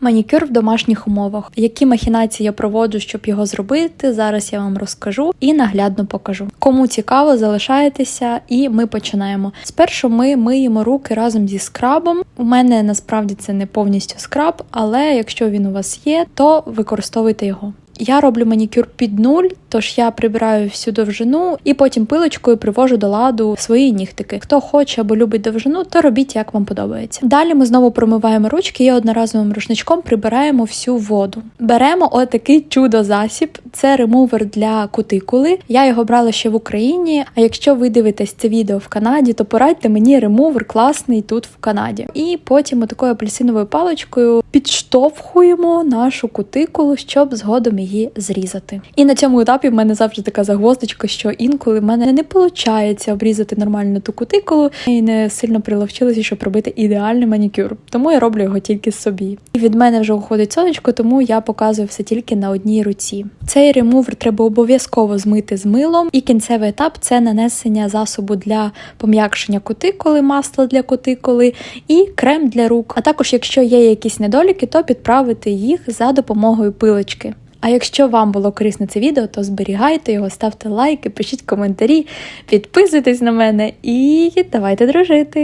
Манікюр в домашніх умовах. Які махінації я проводжу, щоб його зробити? Зараз я вам розкажу і наглядно покажу. Кому цікаво, залишайтеся, і ми починаємо. Спершу ми миємо руки разом зі скрабом. У мене насправді це не повністю скраб, але якщо він у вас є, то використовуйте його. Я роблю манікюр під нуль, тож я прибираю всю довжину і потім пилочкою привожу до ладу свої нігтики. Хто хоче або любить довжину, то робіть як вам подобається. Далі ми знову промиваємо ручки і одноразовим рушничком прибираємо всю воду. Беремо отакий чудо-засіб. Це ремувер для кутикули. Я його брала ще в Україні. А якщо ви дивитесь це відео в Канаді, то порадьте мені ремувер класний тут в Канаді. І потім отакою апельсиновою паличкою підштовхуємо нашу кутикулу, щоб згодом її зрізати. І на цьому етапі в мене завжди така загвоздочка, що інколи в мене не виходить обрізати нормально ту кутикулу і не сильно приловчилася, щоб робити ідеальний манікюр. Тому я роблю його тільки собі. І від мене вже уходить сонечко, тому я показую все тільки на одній руці. Цей ремувер треба обов'язково змити з милом, і кінцевий етап це нанесення засобу для пом'якшення кутикули, масла для кутикули і крем для рук. А також, якщо є якісь недоліки, то підправити їх за допомогою пилочки. А якщо вам було корисне це відео, то зберігайте його, ставте лайки, пишіть коментарі, підписуйтесь на мене і давайте дружити.